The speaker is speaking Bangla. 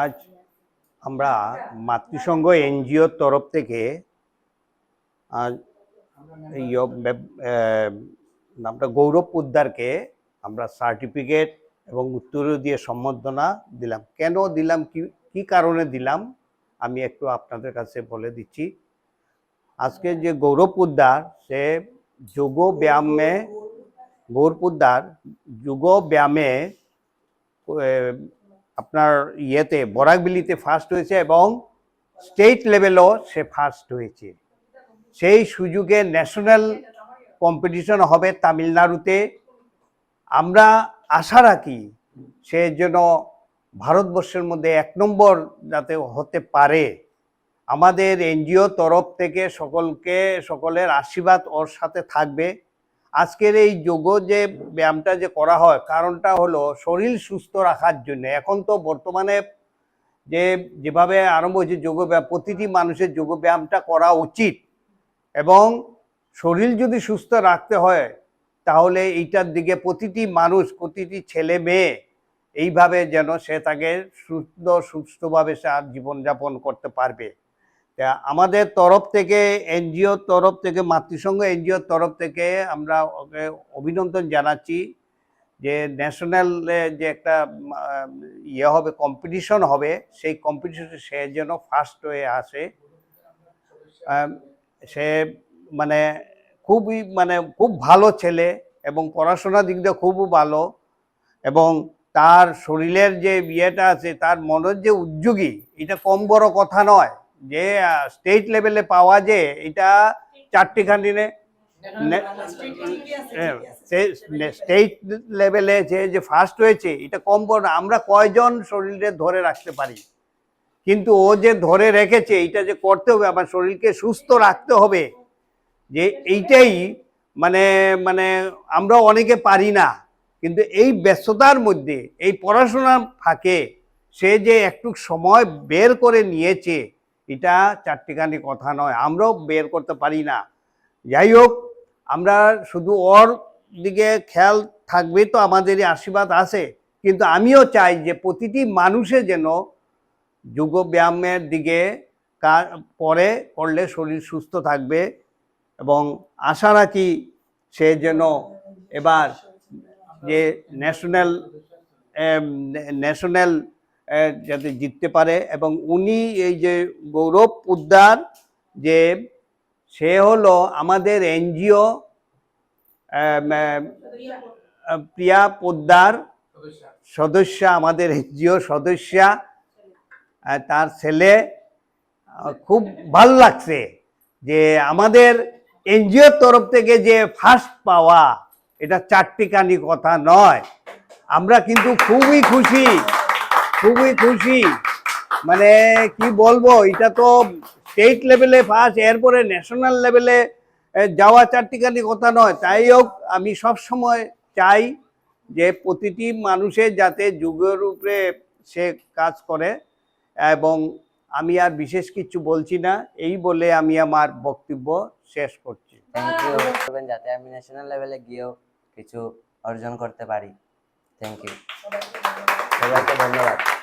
আজ আমরা মাতৃসংঘ এনজিওর তরফ থেকে নামটা গৌরব পোদ্দারকে আমরা সার্টিফিকেট এবং উত্তর দিয়ে সম্বর্ধনা দিলাম। কেন দিলাম? কি কি কারণে দিলাম? আমি একটু আপনাদের কাছে বলে দিচ্ছি। আজকে যে গৌরব পোদ্দার, সে যোগ ব্যায়ামে গৌর পোদ্দার যোগ ব্যায়ামে আপনার ইয়েতে, বরাকবিলিতে ফার্স্ট হয়েছে এবং স্টেট লেভেলও সে ফার্স্ট হয়েছে। সেই সুযোগে ন্যাশনাল কম্পিটিশন হবে তামিলনাড়ুতে। আমরা আশা রাখি সে যেন ভারতবর্ষের মধ্যে এক নম্বর যাতে হতে পারে। আমাদের এনজিও তরফ থেকে সকলকে, সকলের আশীর্বাদ ওর সাথে থাকবে। আজকের এই যোগ যে ব্যায়ামটা যে করা হয়, কারণটা হলো শরীর সুস্থ রাখার জন্য। এখন তো বর্তমানে যে যেভাবে আরম্ভ হয়েছে যোগ ব্যায়াম, প্রতিটি মানুষের যোগ ব্যায়ামটা করা উচিত। এবং শরীর যদি সুস্থ রাখতে হয়, তাহলে এইটার দিকে প্রতিটি মানুষ, প্রতিটি ছেলে মেয়ে এইভাবে যেন সে তাকে সুস্থ সুস্থভাবে সে আর জীবনযাপন করতে পারবে। আমাদের তরফ থেকে, এনজিওর তরফ থেকে, মাতৃসংঘ এনজিওর তরফ থেকে আমরা ওকে অভিনন্দন জানাচ্ছি যে ন্যাশনাল যে একটা ইয়ে হবে কম্পিটিশন হবে, সেই কম্পিটিশনে সে যেন ফার্স্ট হয়ে আসে। সে মানে খুবই মানে খুব ভালো ছেলে এবং পড়াশোনার দিক দিয়ে খুব ভালো এবং তার শরীরের যে ইয়েটা আছে, তার মনের যে উদ্যোগী, এটা কম বড় কথা নয়। যে স্টেট লেভেলে পাওয়া যে এটা চারটি চারটিখানি স্টেট লেভেলে যে যে ফার্স্ট হয়েছে এটা কম না। আমরা কয়জন শরীরে ধরে রাখতে পারি কিন্তু ও যে ধরে রেখেছে এটা যে করতে হবে আমার শরীরকে সুস্থ রাখতে হবে যে এইটাই মানে মানে আমরা অনেকে পারি না কিন্তু এই ব্যস্ততার মধ্যে এই পড়াশোনার ফাঁকে সে যে একটু সময় বের করে নিয়েছে এটা চারটিখানি কথা নয়, আমরাও বের করতে পারি না। যাই হোক, আমরা শুধু ওর দিকে খেয়াল থাকবে তো আমাদেরই আশীর্বাদ আছে, কিন্তু আমিও চাই যে প্রতিটি মানুষে যেন যোগ ব্যায়ামের দিকে পরে করলে শরীর সুস্থ থাকবে এবং আশা রাখি সে যেন এবার যে ন্যাশনাল ন্যাশনাল যাতে জিততে পারে এবং উনি এই যে গৌরব উদ্দার যে সে হলো আমাদের এনজিও প্রিয়া পোদ্দার সদস্য, আমাদের এনজিও সদস্যা তার ছেলে। খুব ভালো লাগছে যে আমাদের এনজিওর তরফ থেকে যে ফার্স্ট পাওয়া, এটা চারটিখানি কথা নয়। আমরা কিন্তু খুবই খুশি। খুবই খুশি। মানে কি বলব, এটা তো স্টেট লেভেলে ফার্স্ট এরপরে ন্যাশনাল লেভেলে যাওয়া চারটিখানি কথা নয়। তাই হোক, আমি সব সময় চাই যে প্রতিটি মানুষের যাতে যুগের উপরে সে কাজ করে এবং আমি আর বিশেষ কিছু বলছি না, এই বলে আমি আমার বক্তব্য শেষ করছি। যাতে আমি ন্যাশনাল লেভেলে গিয়েও কিছু অর্জন করতে পারি। Thank you No.